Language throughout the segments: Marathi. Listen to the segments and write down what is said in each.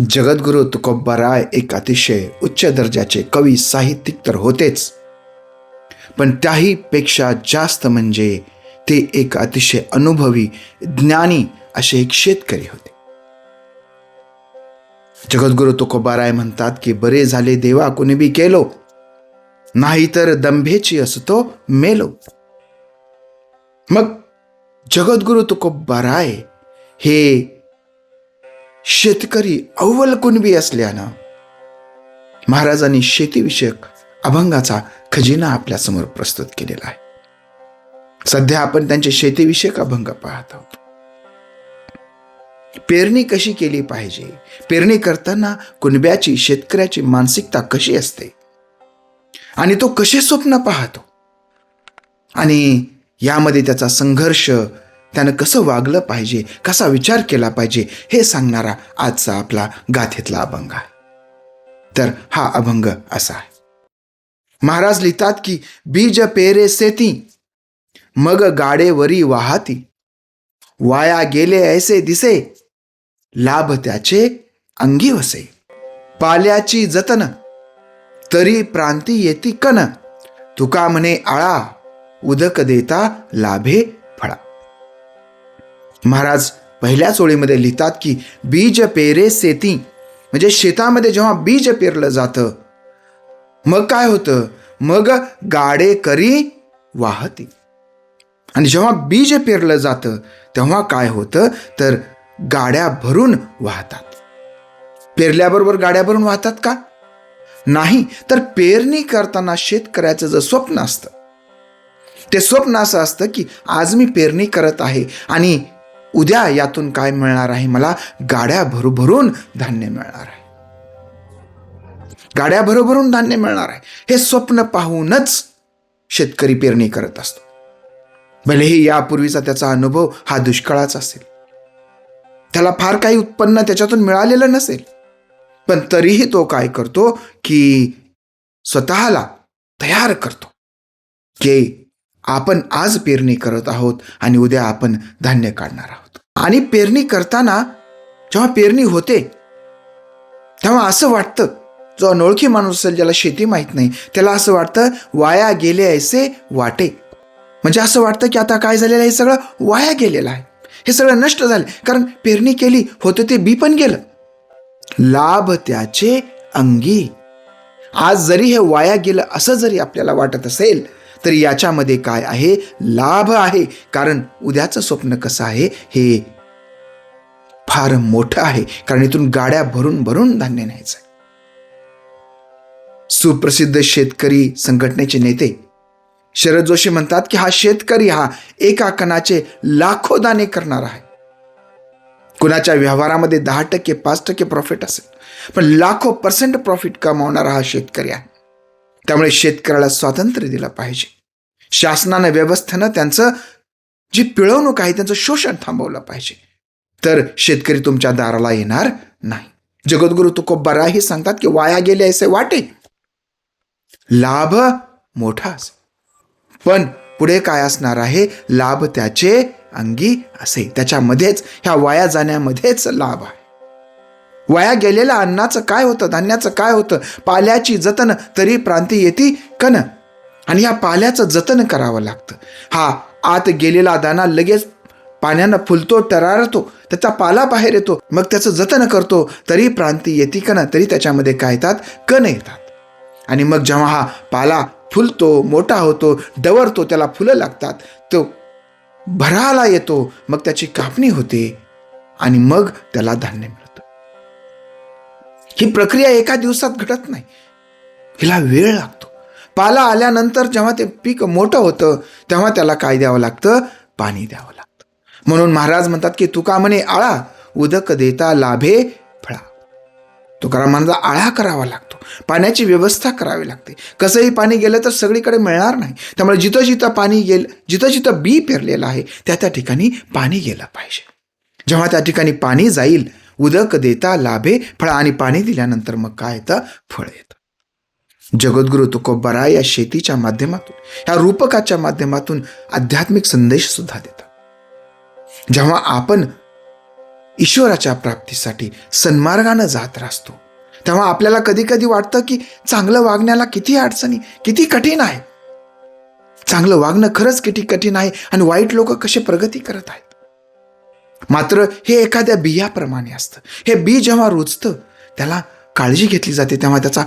जगद्गुरु तुकोबाराय एक अतिशय उच्च दर्जाचे कवी साहित्यिक तर होतेच. पण त्याही पेक्षा जास्त म्हणजे ते एक अतिशय अनुभवी ज्ञानी असे एक शेतकरी होते. जगद्गुरु तुकोबाराय म्हणतात की बरे झाले देवा कुणी बी केलो. नाहीतर दंभेची असतो मेलो. मग जगद्गुरु तुकोबाराय हे शेतकरी अव्वल कुणबी असल्यानं महाराजांनी शेतीविषयक अभंगाचा खजिना आपल्यासमोर प्रस्तुत केलेला आहे. सध्या आपण त्यांचे शेतीविषयक अभंग पाहत आहोत. पेरणी कशी केली पाहिजे? पेरणी करताना कुणब्याची शेतकऱ्याची मानसिकता कशी असते? आणि तो कसे स्वप्न पाहतो? आणि यामध्ये त्याचा संघर्ष त्यानं कसं वागलं पाहिजे कसा विचार केला पाहिजे हे सांगणारा आजचा आपला गाथेतला अभंग आहे. तर हा अभंग असा आहे. महाराज लिहितात की बीज पेरे सेती मग गाडेवरी वाहती. वाया गेले ऐसे दिसे लाभ त्याचे अंगी वसे. पाल्याची जतन तरी प्रांती येती कन. तुका म्हणे आळा उदक देता लाभे महाराज पहिल्याच ओळीमध्ये लिहितात की बीज पेरे सेती. म्हणजे शेतामध्ये जेव्हा बीज पेरलं जातं मग काय होतं? मग गाडे करी वाहती. आणि जेव्हा बीज पेरलं जातं तेव्हा काय होतं? तर गाड्या भरून वाहतात. पेरल्याबरोबर गाड्या भरून वाहतात का? नाही तर पेरणी करताना शेतकऱ्याचं जर स्वप्न असतं ते स्वप्न असं असतं की आज मी पेरणी करत आहे आणि उद्या यातून काय मिळणार आहे? मला गाड्या भरूभरून धान्य मिळणार आहे. गाड्या भरूभरून धान्य मिळणार आहे. हे स्वप्न पाहूनच शेतकरी पेरणी करत असतो. भलेही यापूर्वीचा त्याचा अनुभव हा दुष्काळाचा असेल. त्याला फार काही उत्पन्न त्याच्यातून मिळालेलं नसेल. पण तरीही तो काय करतो की स्वतःला तयार करतो. की आपण आज पेरणी करत आहोत आणि उद्या आपण धान्य काढणार आहोत. आणि पेरणी करताना जेव्हा पेरणी होते तेव्हा असं वाटतं जो अनोळखी माणूस असेल ज्याला शेती माहीत नाही त्याला असं वाटतं वाया गेले ऐसे वाटे. म्हणजे असं वाटतं की आता काय झालेलं आहे? हे सगळं वाया गेलेलं आहे. हे सगळं नष्ट झालं. कारण पेरणी केली होतं ते बी पण गेलं. लाभ त्याचे अंगी. आज जरी हे वाया गेलं असं जरी आपल्याला वाटत असेल तर याच्यामध्ये काय आहे? लाभ आहे. कारण उद्याचं स्वप्न कसं आहे? हे फार मोठं आहे. कारण इथून गाड्या भरून भरून धान्य न्यायचं सुप्रसिद्ध शेतकरी संघटनेचे नेते शरद जोशी म्हणतात की हा शेतकरी हा एका कणाचे लाखो दाने करणार आहे. कुणाच्या व्यवहारामध्ये दहा टक्के पाच टक्के प्रॉफिट असेल पण लाखो पर्सेंट प्रॉफिट कमावणारा हा शेतकरी आहे. त्यामुळे शेतकऱ्याला स्वातंत्र्य दिलं पाहिजे. शासनानं व्यवस्थेनं त्यांचं जी पिळवणूक आहे त्यांचं शोषण थांबवलं पाहिजे. तर शेतकरी तुमच्या दाराला येणार नाही. जगद्गुरु तुकोबारा हे सांगतात की वाया गेले असे वाटे. लाभ मोठा पण पुढे काय असणार आहे? लाभ त्याचे अंगी असे. त्याच्यामध्येच ह्या वाया जाण्यामध्येच लाभ आहे. वाया गेलेल्या अन्नाचं काय होतं? धान्याचं काय होतं? पाल्याची जतन तरी प्रांती येती कन आणि या पाल्याचं जतन करावं लागतं. हा आत गेलेला दाना लगेच पाण्यानं फुलतो टरारतो त्याचा पाला बाहेर येतो मग त्याचं जतन करतो तरी प्रांती येते का ना तरी त्याच्यामध्ये काय येतात कण येतात. आणि मग जेव्हा हा पाला फुलतो मोठा होतो डवरतो त्याला फुलं लागतात तो भराला येतो मग त्याची कापणी होते आणि मग त्याला धान्य मिळतं. ही प्रक्रिया एका दिवसात घडत नाही. हिला वेळ लागतो. पाला आल्यानंतर जेव्हा ते पीक मोठं होतं तेव्हा त्याला काय द्यावं लागतं? पाणी द्यावं लागतं. म्हणून महाराज म्हणतात की तुका म्हणे आळा उदक देता लाभे फळा. तुकारामांचा आळा करावा लागतो. पाण्याची व्यवस्था करावी लागते. कसंही पाणी गेलं तर सगळीकडे मिळणार नाही. त्यामुळे जिथं जिथं पाणी गेलं जिथं जिथं बी पेरलेलं आहे त्या त्या ठिकाणी पाणी गेलं पाहिजे. जेव्हा त्या ठिकाणी पाणी जाईल उदक देता लाभे फळा आणि पाणी दिल्यानंतर मग काय येतं फळ येतं. जगद्गुरु तुकोबरा या शेतीच्या माध्यमातून या रूपकाच्या माध्यमातून आध्यात्मिक संदेश सुद्धा देतात. जेव्हा आपण ईश्वराच्या प्राप्तीसाठी सन्मार्गानं जात असतो तेव्हा आपल्याला कधी कधी वाटतं की चांगलं वागण्याला किती अडचणी किती कठीण आहे. चांगलं वागणं खरंच किती कठीण आहे आणि वाईट लोक कसे प्रगती करत आहेत. मात्र हे एखाद्या बियाप्रमाणे असतं. हे बी जेव्हा रुजतं त्याला काळजी घेतली जाते तेव्हा त्याचा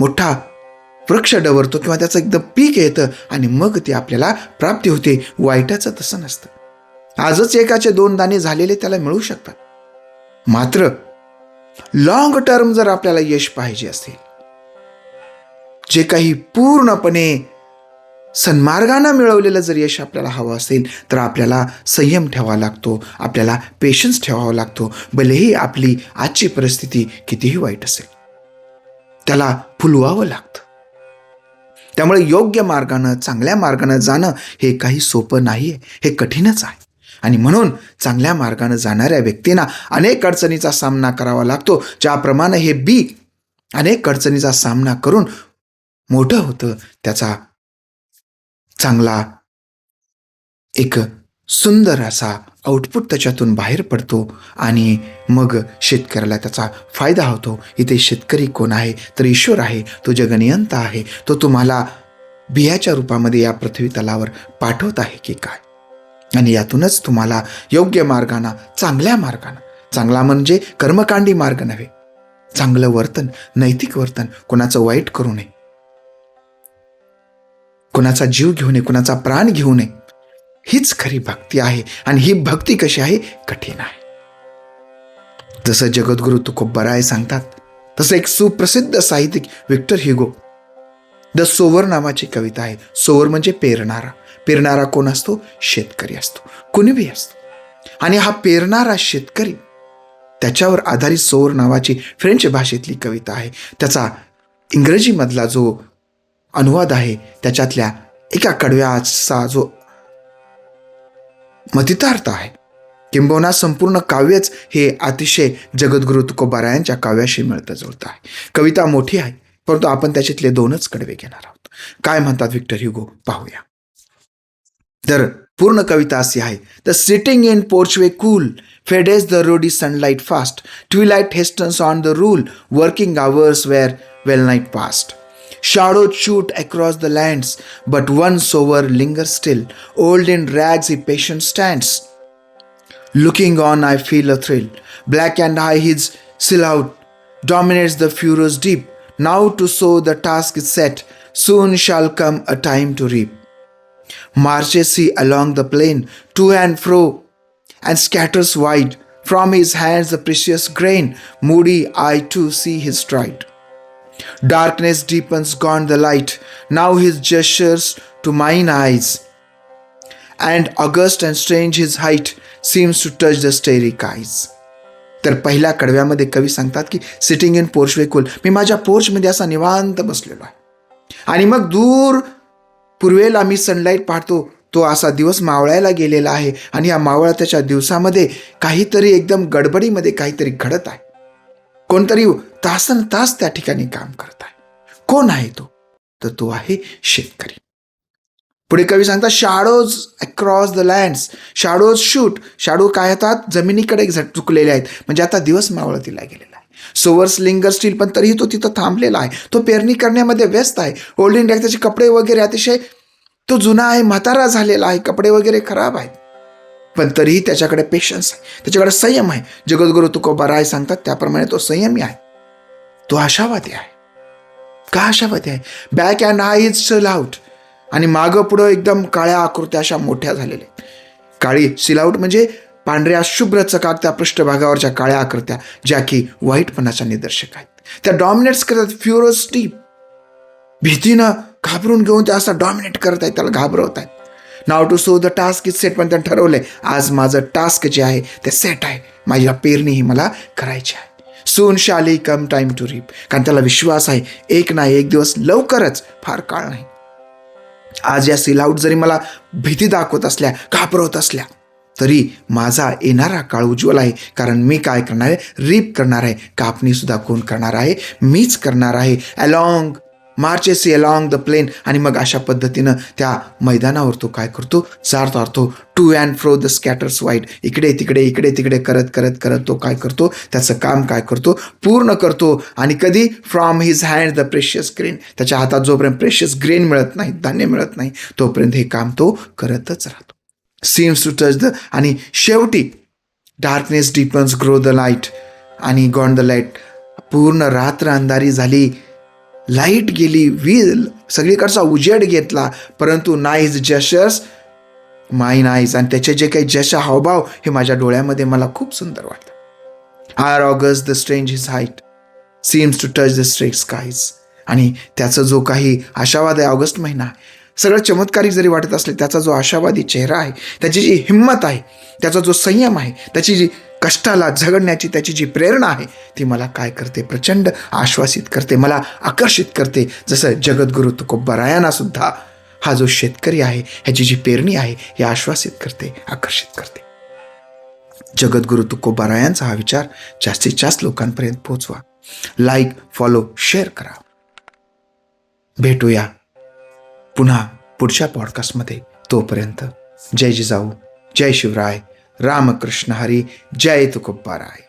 मोठा वृक्ष डवरतो किंवा त्याचं एकदम पीक येतं आणि मग ते आपल्याला प्राप्ती होते. वाईटाचं तसं नसतं. आजच एकाचे दोन दाणे झालेले त्याला मिळू शकतात. मात्र लॉंग टर्म जर आपल्याला यश पाहिजे असेल जे काही पूर्णपणे सन्मार्गानं मिळवलेलं जर यश आपल्याला हवं असेल तर आपल्याला संयम ठेवावा लागतो आपल्याला पेशन्स ठेवावा लागतो. भलेही आपली आजची परिस्थिती कितीही वाईट असेल. त्याला फुलवावं लागतं. त्यामुळे योग्य मार्गानं चांगल्या मार्गानं जाणं हे काही सोपं नाही आहे हे कठीणच आहे. आणि म्हणून चांगल्या मार्गानं जाणाऱ्या व्यक्तींना अनेक अडचणीचा सामना करावा लागतो ज्याप्रमाणे हे बी अनेक अडचणीचा सामना करून मोठं होतं त्याचा चांगला एक सुंदर असा आउटपुट त्याच्यातून बाहेर पडतो आणि मग शेतकऱ्याला त्याचा फायदा होतो. इथे शेतकरी कोण आहे? तर ईश्वर आहे. तो जगनियंत आहे. तो तुम्हाला बियाच्या रूपामध्ये या पृथ्वी तलावर पाठवत आहे की काय? आणि यातूनच तुम्हाला योग्य मार्गाना चांगल्या मार्गानं चांगला म्हणजे कर्मकांडी मार्ग नव्हे चांगलं वर्तन नैतिक वर्तन कोणाचं वाईट करू नये. कुणाचा जीव घेऊ नये कुणाचा प्राण घेऊ नये. हीच खरी भक्ती आहे आणि ही भक्ती कशी आहे? कठीण आहे. जसं जगद्गुरु तुकोबराय सांगतात तसं एक सुप्रसिद्ध साहित्यिक विक्टर हिगो द सोवर नावाची कविता आहे. सोवर म्हणजे पेरणारा. पेरणारा कोण असतो? शेतकरी असतो. कुणबी असतो. आणि हा पेरणारा शेतकरी त्याच्यावर आधारित सोवर नावाची फ्रेंच भाषेतली कविता आहे. त्याचा इंग्रजीमधला जो अनुवाद आहे त्याच्यातल्या एका कडव्याचा जो मतितार्थ आहे. किंबहुना संपूर्ण काव्यच हे अतिशय जगद्गुरु तुकोबारायांच्या काव्याशी मिळतं जुळतं आहे. कविता मोठी आहे परंतु आपण त्याच्यातले दोनच कडवे घेणार आहोत. काय म्हणतात विक्टर युगो पाहूया. तर पूर्ण कविता अशी आहे. The sitting in porchway cool fades the ruddy sunlight fast twilight hastens on the rule working hours were wellnigh fast Shadows shoot across the lands, but one sower lingers still. Old in rags, he patient stands. Looking on, I feel a thrill. Black and high, his silhouette dominates the furrow's deep. Now to sow, the task is set. Soon shall come a time to reap. Marches he along the plain, to and fro, and scatters wide. From his hands the precious grain. Moody, I too see his stride. Darkness deepens, gone the light. Now his gestures to mine eyes. And august and strange his height seems to touch the starry skies. तर पहिल्या कडव्यामध्ये कवी सांगतात की sitting in porch way cool मी माझ्या पोर्चमध्ये असा निवांत बसलेलो आहे आणि मग दूर पूर्वेला मी सनलाईट पाहतो तो असा दिवस मावळायला गेलेला आहे आणि या मावळा त्याच्या दिवसामध्ये काहीतरी एकदम गडबडीमध्ये काहीतरी घडत आहे कोणतरी तासन तास त्या ठिकाणी काम करत आहे. कोण आहे तो? तर तो आहे शेतकरी. पुढे कवी सांगतात shadows across the lands shadows shoot shadow काय येतात? जमिनीकडे झट आहेत. म्हणजे आता दिवस मावळतीला गेलेला आहे. Sowers linger still. पण तरीही तो तिथं थांबलेला आहे. तो पेरणी करण्यामध्ये व्यस्त आहे. ओल्ड इंडिया त्याचे कपडे वगैरे अतिशय तो जुना आहे म्हातारा झालेला आहे. कपडे वगैरे खराब आहेत. पण तरीही त्याच्याकडे पेशन्स आहे. त्याच्याकडे संयम आहे. जगद्गुरु तुकोबा राय सांगतात त्याप्रमाणे तो संयमी आहे. तो आशावादी आहे. का आशावादी आहे? Back and I is seal out आणि मागं पुढं एकदम काळ्या आकृत्या अशा मोठ्या झालेल्या आहेत. काळी सिलाउट म्हणजे पांढऱ्या शुभ्र चकाकत्या पृष्ठभागावरच्या काळ्या आकृत्या ज्या की वाईटपणाच्या निदर्शक आहेत. त्या डॉमिनेट्स करतात फ्युरोस्टी भीतीनं घाबरून घेऊन त्या असं डॉमिनेट करत आहेत त्याला घाबरवत आहेत now to sow the task is set पण त्यानं ठरवलंय आज माझं टास्क जे आहे ते सेट आहे. माझ्या पेरणी ही मला करायची आहे. सून शाली कम टाइम टू रीप कारण त्याला विश्वास आहे एक ना एक दिवस लवकरच फार काळ नाही. आज या सिलाउट जरी मला भीती दाखवत असल्या घाबरवत असल्या तरी माझा येणारा काळ उज्ज्वल आहे. कारण मी काय करणार आहे? रीप करणार आहे. कापणी सुद्धा कोण करणार आहे? मीच करणार आहे. Along marches along the plain आणि मग अशा पद्धतीनं त्या मैदानावर तो काय करतो? चार तारतो to and fro the scatters wide इकडे तिकडे इकडे तिकडे करत करत करत तो काय करतो? त्याचं काम काय करतो? पूर्ण करतो आणि कधी? From his hand the precious grain त्याच्या हातात जोपर्यंत प्रेशियस ग्रेन मिळत नाही धान्य मिळत नाही तोपर्यंत हे काम तो करतच राहतो. सीम्स टू टच द आणि शेवटी darkness deepens grow the light आणि गॉन द लाइट पूर्ण रात्र अंधारी झाली. लाइट गेली वीज सगळीकडचा उजेड घेतला परंतु नाईज जशस माय नाईज आणि त्याचे जे काही जश हावभाव हे माझ्या डोळ्यामध्ये मला खूप सुंदर वाटतं. Are august the strange is height seems to touch the straight skies आणि त्याचा जो काही आशावाद आहे ऑगस्ट महिना सगळं चमत्कारिक जरी वाटत असले त्याचा जो आशावादी चेहरा आहे त्याची जी हिंमत आहे त्याचा जो संयम आहे त्याची जी कष्टाला झगडण्याची त्याची जी प्रेरणा आहे ती मला काय करते? प्रचंड आश्वासित करते मला आकर्षित करते. जसं जगद्गुरु तुकोबारायांना सुद्धा हा जो शेतकरी आहे ह्याची जी पेरणी आहे हे आश्वासित करते आकर्षित करते. जगद्गुरु तुकोबारायांचा हा विचार जास्तीत जास्त लोकांपर्यंत पोहोचवा. लाईक फॉलो शेअर करा. भेटूया. पुन्हा पुढच्या पॉडकास्टमध्ये तोपर्यंत जय जिजाऊ जय शिवराय रामकृष्ण हरी जय तुकोबाराय